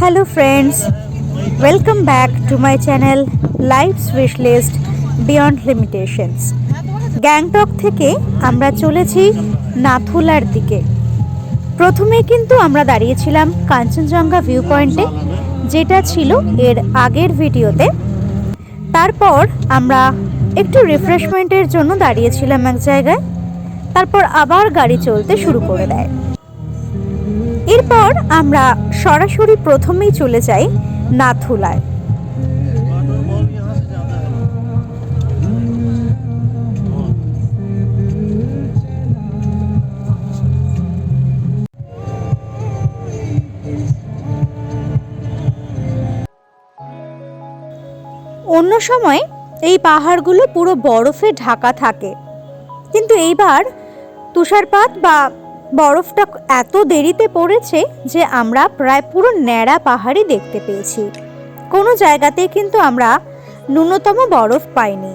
Hello friends, welcome back to my channel Life's Wish List Beyond Limitations. Gangtok থেকে আমরা চলেছি নাথুলার দিকে। প্রথমে কিন্তু আমরা দাঁড়িয়েছিলাম কাঞ্চনজঙ্ঘা ভিউ পয়েন্টে যেটা ছিল এর আগের ভিডিওতে। তারপর আমরা একটু রিফ্রেশমেন্টের জন্য দাঁড়িয়েছিলাম এক জায়গায়। তারপর আবার গাড়ি চলতে শুরু করে দেয়। এরপর আমরা সরাসরি প্রথমেই চলে যাই নাথুলায়। অন্য সময় এই পাহাড়গুলো পুরো বরফে ঢাকা থাকে। কিন্তু এইবার তুষারপাত বা বরফটা এত দেরিতে পড়েছে যে আমরা প্রায় পুরো ন্যাড়া পাহাড়ই দেখতে পেয়েছি। কোনো জায়গাতেই কিন্তু আমরা ন্যূনতম বরফ পাইনি।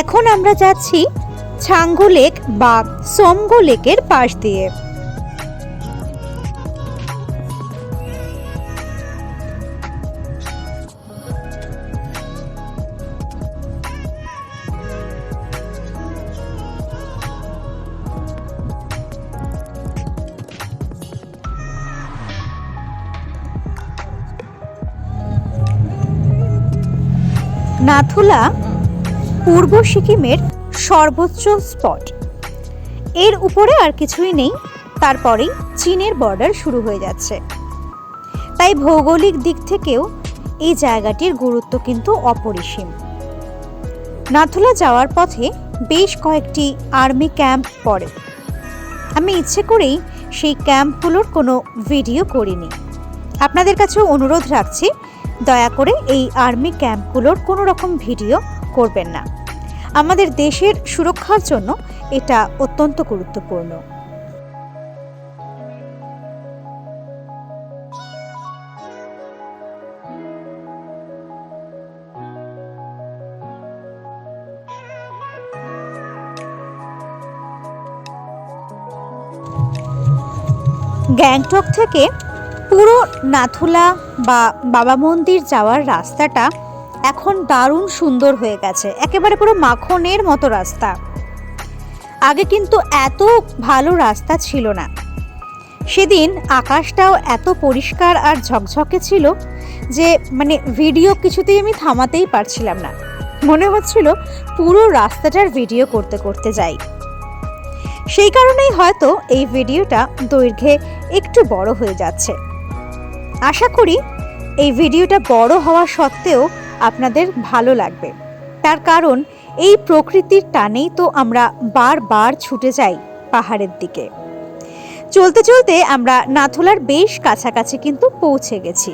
এখন আমরা যাচ্ছি ছাঙ্গু লেক বা সোমগো লেকের পাশ দিয়ে। নাথুলা পূর্ব সিকিমের সর্বোচ্চ স্পট। এর উপরে আর কিছুই নেই, তারপরেই চীনের বর্ডার শুরু হয়ে যাচ্ছে। তাই ভৌগোলিক দিক থেকেও এই জায়গাটির গুরুত্ব কিন্তু অপরিসীম। নাথুলা যাওয়ার পথে বেশ কয়েকটি আর্মি ক্যাম্প পড়ে। আমি ইচ্ছে করেই সেই ক্যাম্পগুলোর কোনো ভিডিও করিনি। আপনাদের কাছেও অনুরোধ রাখছি দয়া করে এই আর্মি ক্যাম্পগুলোর কোনো রকম ভিডিও করবেন না। আমাদের দেশের সুরক্ষার জন্য এটা অত্যন্ত গুরুত্বপূর্ণ। গ্যাংটক থেকে পুরো নাথুলা বা বাবা মন্দির যাওয়ার রাস্তাটা এখন দারুণ সুন্দর হয়ে গেছে। একেবারে পুরো মাখনের মতো রাস্তা। আগে কিন্তু এত ভালো রাস্তা ছিল না। সেদিন আকাশটাও এত পরিষ্কার আর ঝকঝকে ছিল যে মানে ভিডিও কিছুতেই আমি থামাতেই পারছিলাম না। মনে হচ্ছিল পুরো রাস্তাটার ভিডিও করতে করতে যাই। সেই কারণেই হয়তো এই ভিডিওটা দৈর্ঘ্যে একটু বড় হয়ে যাচ্ছে। আশা করি এই ভিডিওটা বড় হওয়া সত্ত্বেও আপনাদের ভালো লাগবে। তার কারণ এই প্রকৃতির টানেই তো আমরা বারবার ছুটে যাই পাহাড়ের দিকে। চলতে চলতে আমরা নাথুলার বেশ কাছাকাছি কিন্তু পৌঁছে গেছি।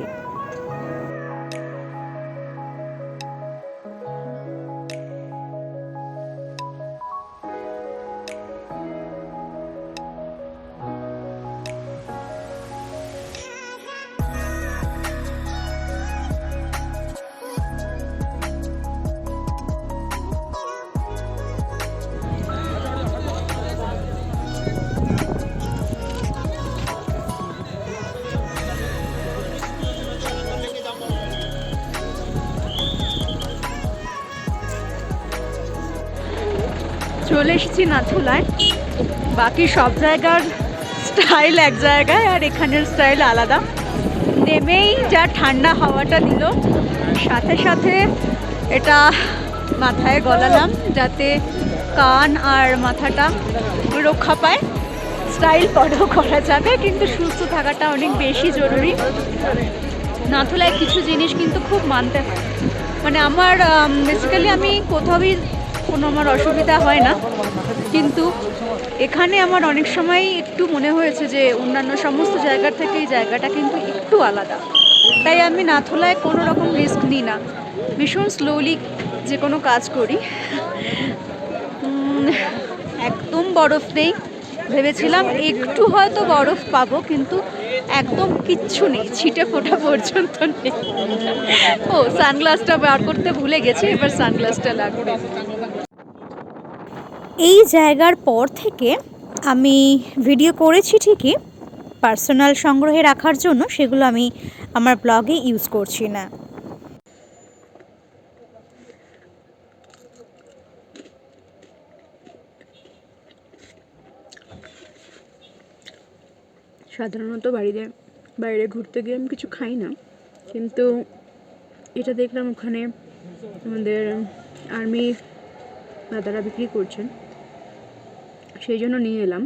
চলে এসেছি নাথুলায়। বাকি সব জায়গার স্টাইল এক জায়গায় আর এখানের স্টাইল আলাদা। নেমেই যা ঠান্ডা হাওয়াটা দিল, সাথে সাথে এটা মাথায় গলালাম যাতে কান আর মাথাটা রক্ষা পায়। স্টাইল পরেও করা যাবে, কিন্তু সুস্থ থাকাটা অনেক বেশি জরুরি। নাথুলায় কিছু জিনিস কিন্তু খুব মানতে হয়। মানে আমার বেসিক্যালি আমি কোথাওই কোনো আমার অসুবিধা হয় না। কিন্তু এখানে আমার অনেক সময় একটু মনে হয়েছে যে অন্যান্য সমস্ত জায়গার থেকে এই জায়গাটা কিন্তু একটু আলাদা। তাই আমি নাথুলায় কোনো রকম রিস্ক নিই না। ভীষণ স্লোলি যে কোনো কাজ করি। একদম বরফ নেই। ভেবেছিলাম একটু হয়তো বরফ পাবো, কিন্তু একদম কিচ্ছু নেই। ছিটে ফোটা পর্যন্ত নেই। ও সানগ্লাসটা বার করতে ভুলে গেছি, এবার সানগ্লাসটা লাগবে এই জায়গার পর থেকে আমি ভিডিও করেছি ঠিকই পার্সোনাল সংগ্রহে রাখার জন্য সেগুলো আমি আমার ব্লগে ইউজ করছি না। সাধারণত বাড়িতে, বাইরে ঘুরতে গিয়ে আমি কিছু খাই না, কিন্তু এটা দেখলাম ওখানে আমাদের আর্মি দাদারা বিক্রি করছেন। সেই জন্য নিয়ে এলাম।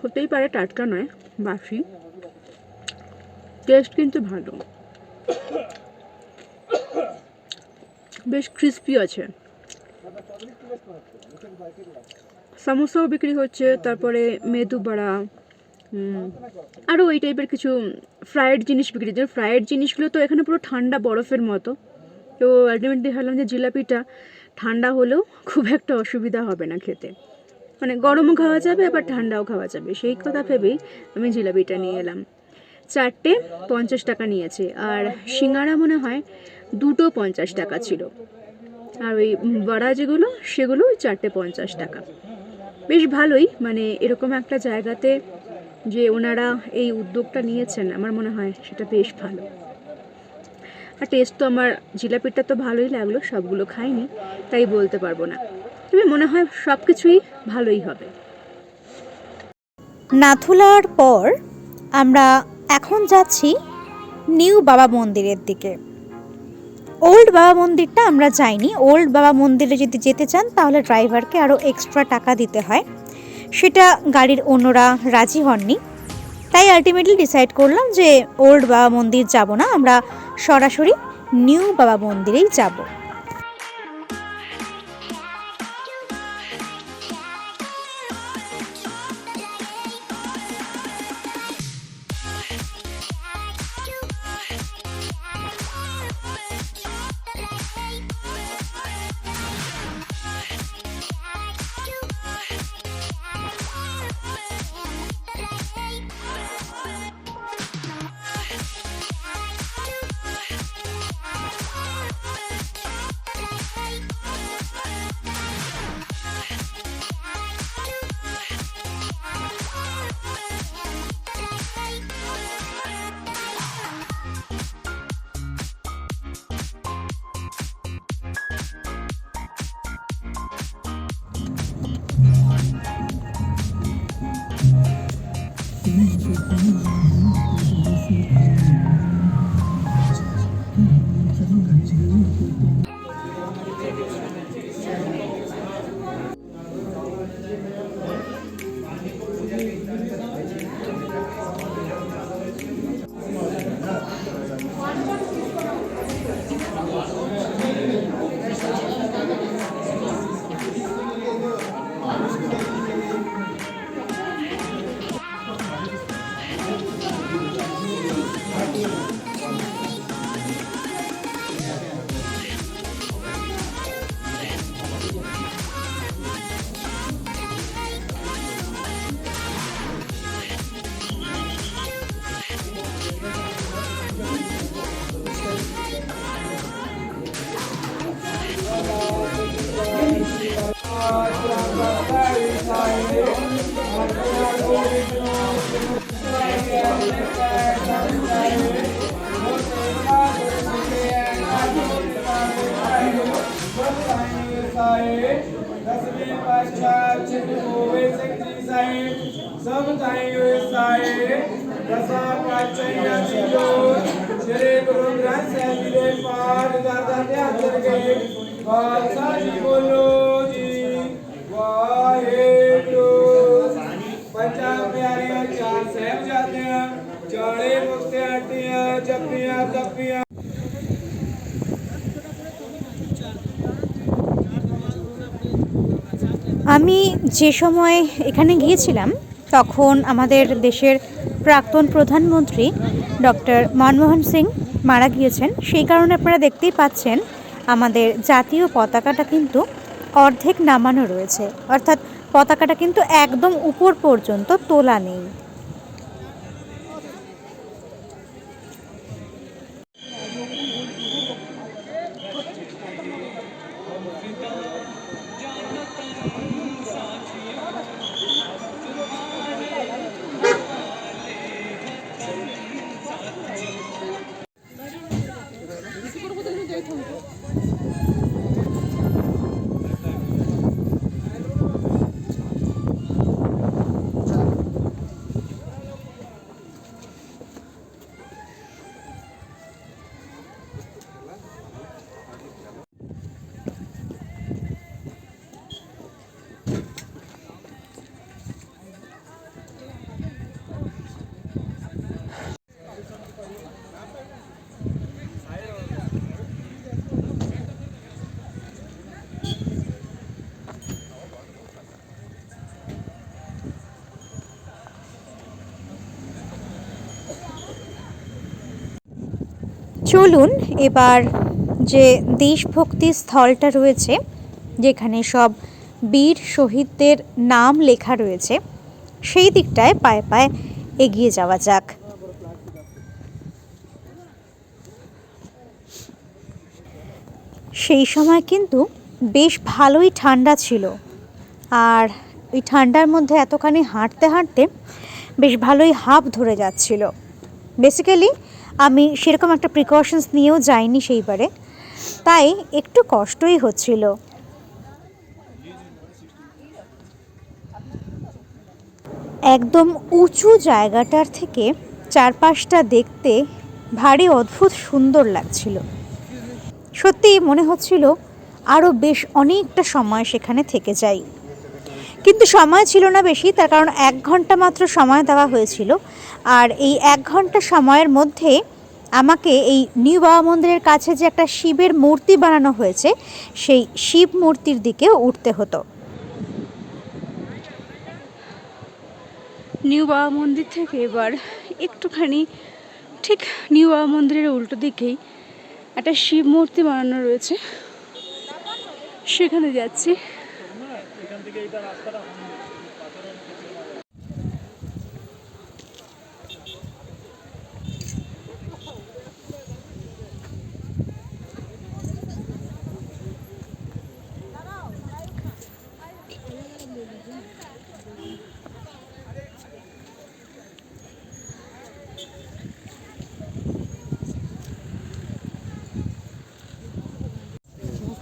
হতেই পারে টাটকা নয় বাসি টেস্ট কিন্তু ভালো। বেশ ক্রিস্পি আছে। সামোসাও বিক্রি হচ্ছে, তারপরে মেদু বড়া। আরও ওই টাইপের কিছু ফ্রায়েড জিনিস বিক্রি হচ্ছে। ফ্রায়েড জিনিসগুলো তো এখানে পুরো ঠান্ডা বরফের মতো। তো আলটিমেটলি ভাবলাম যে জিলাপিটা ঠান্ডা হলেও খুব একটা অসুবিধা হবে না খেতে। মানে গরমও খাওয়া যাবে, আবার ঠান্ডাও খাওয়া যাবে। সেই কথা ভেবেই আমি জিলাপিটা নিয়ে এলাম। চারটে পঞ্চাশ টাকা নিয়েছে। আর সিঙ্গারা মনে হয় দুটো পঞ্চাশ টাকা ছিল। আর ওই বড়া যেগুলো, সেগুলো চারটে পঞ্চাশ টাকা। বেশ ভালোই মানে এরকম একটা জায়গাতে যে ওনারা এই উদ্যোগটা নিয়েছেন, আমার মনে হয় সেটা বেশ ভালো। আর টেস্ট তো আমার, জিলাপিটা তো ভালোই লাগল, সবগুলো খাইনি, তাই বলতে পারব না। তবে মনে হয় সব কিছুই ভালোই হবে। নাথুলার পর আমরা এখন যাচ্ছি নিউ বাবা মন্দিরের দিকে। ওল্ড বাবা মন্দিরটা আমরা যাইনি, ওল্ড বাবা মন্দিরে যদি যেতে চান তাহলে ড্রাইভারকে আরও এক্সট্রা টাকা দিতে হয়। সেটা গাড়ির অন্যরা রাজি হননি। তাই আলটিমেটলি ডিসাইড করলাম যে ওল্ড বাবা মন্দির যাব না, আমরা সরাসরি নিউ বাবা মন্দিরেই যাব। दसवें पश्चात शक्ति साए सब साए दसा प्राचीन चिलो श्री गुरु ग्रंथ साहिब के पाठ दर्द के अंतर्गत बादशाह जी बोलो ਚਾਲੇ ਮੁਕਤਿਆਂ ਟੀਆਂ ਜੱਪੀਆਂ ਤੱਪੀਆਂ আমি যে সময় এখানে গিয়েছিলাম তখন আমাদের দেশের প্রাক্তন প্রধানমন্ত্রী ডক্টর মনমোহন সিং মারা গিয়েছেন সেই কারণে আপনারা দেখতেই পাচ্ছেন আমাদের জাতীয় পতাকাটা কিন্তু অর্ধেক নামানো রয়েছে অর্থাৎ পতাকাটা কিন্তু একদম উপর পর্যন্ত তোলা নেই চলুন এবার যে দেশভক্তি স্থলটা রয়েছে, যেখানে সব বীর শহীদদের নাম লেখা রয়েছে, সেই দিকটায় পায়ে পায়ে এগিয়ে যাওয়া যাক। সেই সময় কিন্তু বেশ ভালোই ঠান্ডা ছিল। আর ওই ঠান্ডার মধ্যে এতখানি হাঁটতে হাঁটতে বেশ ভালোই হাঁপ ধরে যাচ্ছিল। বেসিক্যালি আমি সেরকম একটা প্রিকশনস নিয়েও যাইনি সেইবারে। তাই একটু কষ্টই হচ্ছিল। একদম উঁচু জায়গাটার থেকে চারপাশটা দেখতে ভারী অদ্ভুত সুন্দর লাগছিল। সত্যি মনে হচ্ছিল আরও বেশ অনেকটা সময় সেখানে থেকে যাই। কিন্তু সময় ছিল না বেশি, তার কারণ এক ঘণ্টা মাত্র সময় দেওয়া হয়েছিল। আর এই এক ঘণ্টা সময়ের মধ্যে আমাকে এই নিউ বাবা মন্দিরের কাছে যে একটা শিবের মূর্তি বানানো হয়েছে, সেই শিব মূর্তির দিকে উঠতে হতো। নিউ বাবা মন্দির থেকে এবার একটুখানি ঠিক নিউ বাবা মন্দিরের উল্টো দিকেই একটা শিব মূর্তি বানানো রয়েছে। সেখানে যাচ্ছি।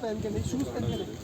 पहन के नहीं शूज पहन के नहीं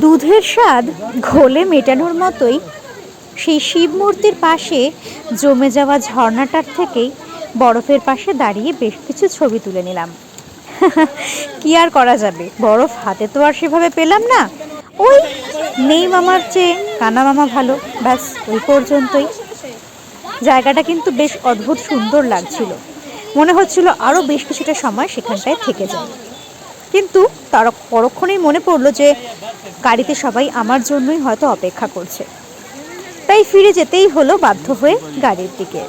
দুধের স্বাদ ঘোলে মেটানোর মতোই সেই শিব মূর্তির পাশে জমে যাওয়া ঝর্ণাটার থেকেই বরফের পাশে দাঁড়িয়ে বেশ কিছু ছবি তুলে নিলাম। কি আর করা যাবে? বরফ হাতে তো আর সেভাবে পেলাম না। ওই নেই মামার চেয়ে, কানা মামা ভালো। ব্যাস, ওই পর্যন্তই। জায়গাটা কিন্তু বেশ অদ্ভুত সুন্দর লাগছিল। মনে হচ্ছিল আরও বেশ কিছুটা সময় সেখানটায় থেকে যায় কিন্তু তার পরক্ষণেই মনে পড়লো যে গাড়িতে সবাই আমার জন্যই হয়তো অপেক্ষা করছে তাই ফিরে যেতেই হলো বাধ্য হয়ে গাড়ির দিকে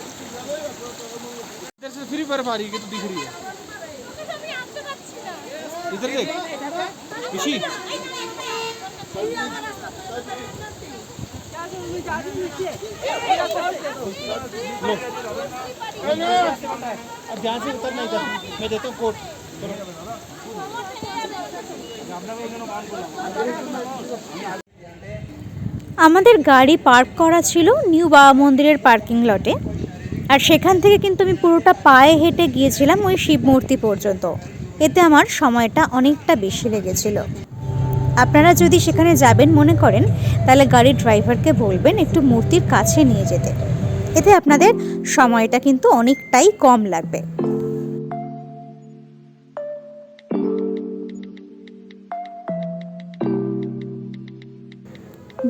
इधर से फ्री बर्फ आ रही है तो दिख रही है इधर देख खुशी अब ध्यान से उतरना इधर मैं देता हूँ कोट আমাদের গাড়ি পার্ক করা ছিল নিউ বাবা মন্দিরের পার্কিং লটে আর সেখান থেকে কিন্তু আমি পুরোটা পায়ে হেঁটে গিয়েছিলাম ওই শিব মূর্তি পর্যন্ত এতে আমার সময়টা অনেকটা বেশি লেগেছিল আপনারা যদি সেখানে যাবেন মনে করেন, তাহলে গাড়ির ড্রাইভারকে বলবেন একটু মূর্তির কাছে নিয়ে যেতে। এতে আপনাদের সময়টা কিন্তু অনেকটাই কম লাগবে।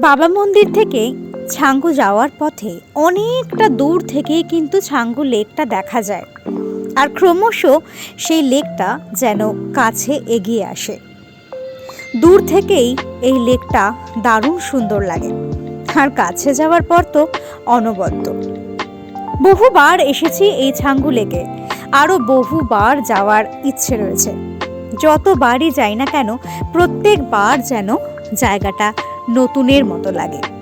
বাবা মন্দির থেকে ছাঙ্গু যাওয়ার পথে অনেকটা দূর থেকেই কিন্তু ছাঙ্গু লেকটা দেখা যায়। আর ক্রমশ সেই লেকটা যেন কাছে এগিয়ে আসে। দূর থেকেই এই লেকটা দারুণ সুন্দর লাগে। আর কাছে যাওয়ার পর তো অনবদ্য। বহুবার এসেছি এই ছাঙ্গু লেকে। আরও বহুবার যাওয়ার ইচ্ছে রয়েছে। যতবারই যাই না কেন, প্রত্যেকবার যেন জায়গাটা নতুনের মতো লাগে।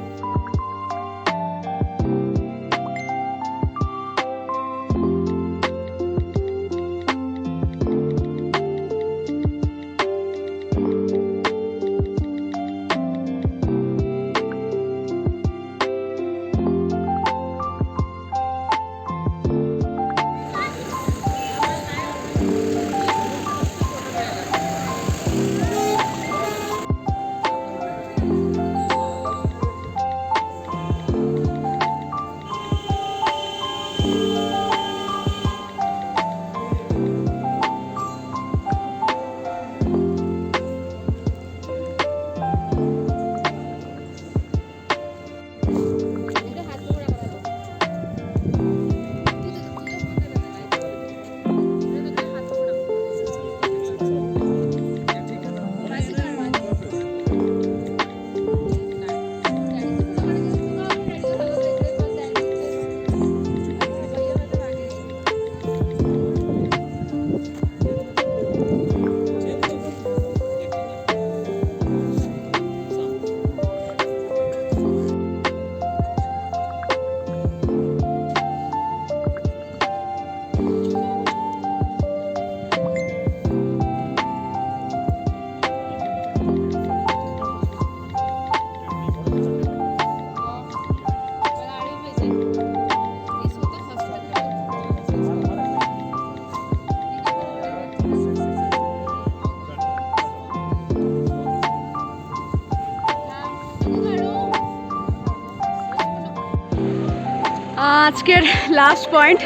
আজকের লাস্ট পয়েন্ট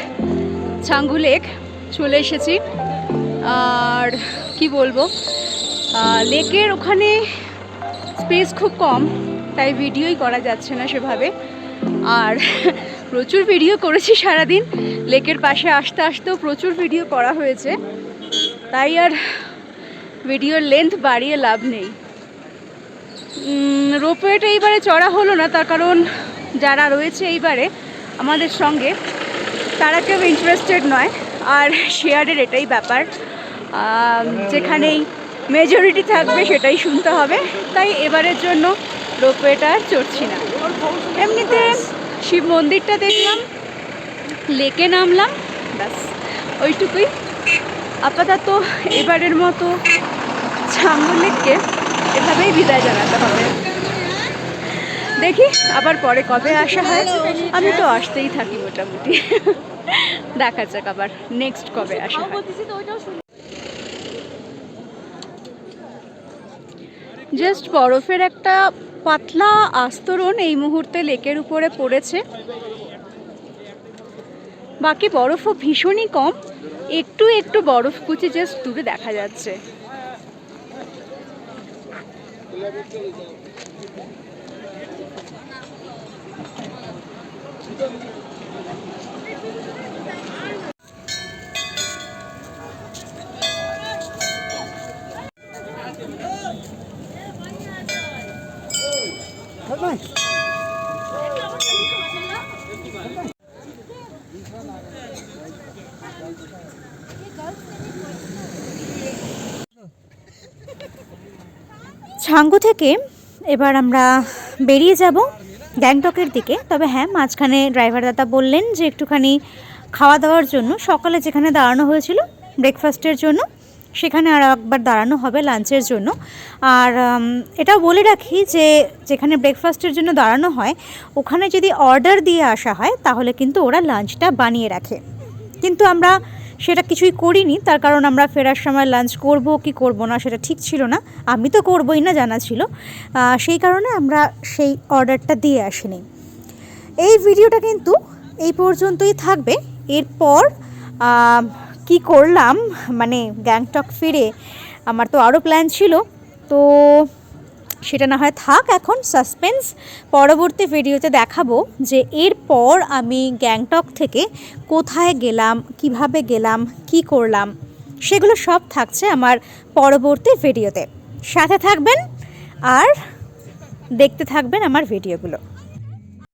ছাঙ্গু লেক চলে এসেছি। আর কি বলব? লেকের ওখানে স্পেস খুব কম, তাই ভিডিওই করা যাচ্ছে না সেভাবে। আর প্রচুর ভিডিও করেছি সারাদিন। লেকের পাশে আসতে আসতেও প্রচুর ভিডিও করা হয়েছে। তাই আর ভিডিওর লেন্থ বাড়িয়ে লাভ নেই। রোপওয়েটা এইবারে চড়া হলো না, তার কারণ যারা রয়েছে এইবারে আমাদের সঙ্গে। তারা কেউ ইন্টারেস্টেড নয়, আর শেয়ারের এটাই ব্যাপার। যেখানেই মেজরিটি থাকবে সেটাই শুনতে হবে। তাই এবারের জন্য রোপওয়েটা আর চড়ছি না। এমনিতে শিব মন্দিরটা দেখলাম লেকে নামলাম, ব্যাস, ওইটুকুই। আপাতত এবারের মতো ছাঙ্গু লেককে এভাবেই বিদায় জানাতে হবে। দেখি আবার পরে কবে আসা হয়। আমি তো আসতেই থাকি মোটামুটি। দেখা যাক আবার নেক্সট কবে আসা জাস্ট বরফের একটা পাতলা আস্তরণ এই মুহূর্তে লেকের উপরে পড়েছে। বাকি বরফও ভীষণই কম। একটু একটু বরফ কুচি জাস্ট দূরে দেখা যাচ্ছে। ছাঙ্গু থেকে এবার আমরা বেরিয়ে যাব গ্যাংটকের দিকে। তবে হ্যাঁ মাঝখানে ড্রাইভার দাদা বললেন যে একটুখানি খাওয়া দাওয়ার জন্য সকালে যেখানে দাঁড়ানো হয়েছিল ব্রেকফাস্টের জন্য, সেখানে আর একবার দাঁড়ানো হবে লাঞ্চের জন্য। আর এটাও বলে রাখি যে যেখানে ব্রেকফাস্টের জন্য দাঁড়ানো হয়, ওখানে যদি অর্ডার দিয়ে আসা হয়, তাহলে কিন্তু ওরা লাঞ্চটা বানিয়ে রাখে। কিন্তু আমরা সেটা কিছুই করিনি, তার কারণ আমরা ফেরার সময় লাঞ্চ করব, কি করব না সেটা ঠিক ছিল না। আমি তো করবই না জানা ছিল। সেই কারণে আমরা সেই অর্ডারটা দিয়ে আসিনি। এই ভিডিওটা কিন্তু এই পর্যন্তই থাকবে। এরপর কি করলাম? মানে গ্যাংটক ফিরে আমার তো আরও প্ল্যান ছিল। তো সেটা না হয় থাক এখন সাসপেন্স পরবর্তী ভিডিওতে দেখাবো যে এরপর আমি গ্যাংটক থেকে কোথায় গেলাম, কীভাবে গেলাম, কি করলাম, সেগুলো সব থাকছে আমার পরবর্তী ভিডিওতে সাথে থাকবেন আর দেখতে থাকবেন আমার ভিডিওগুলো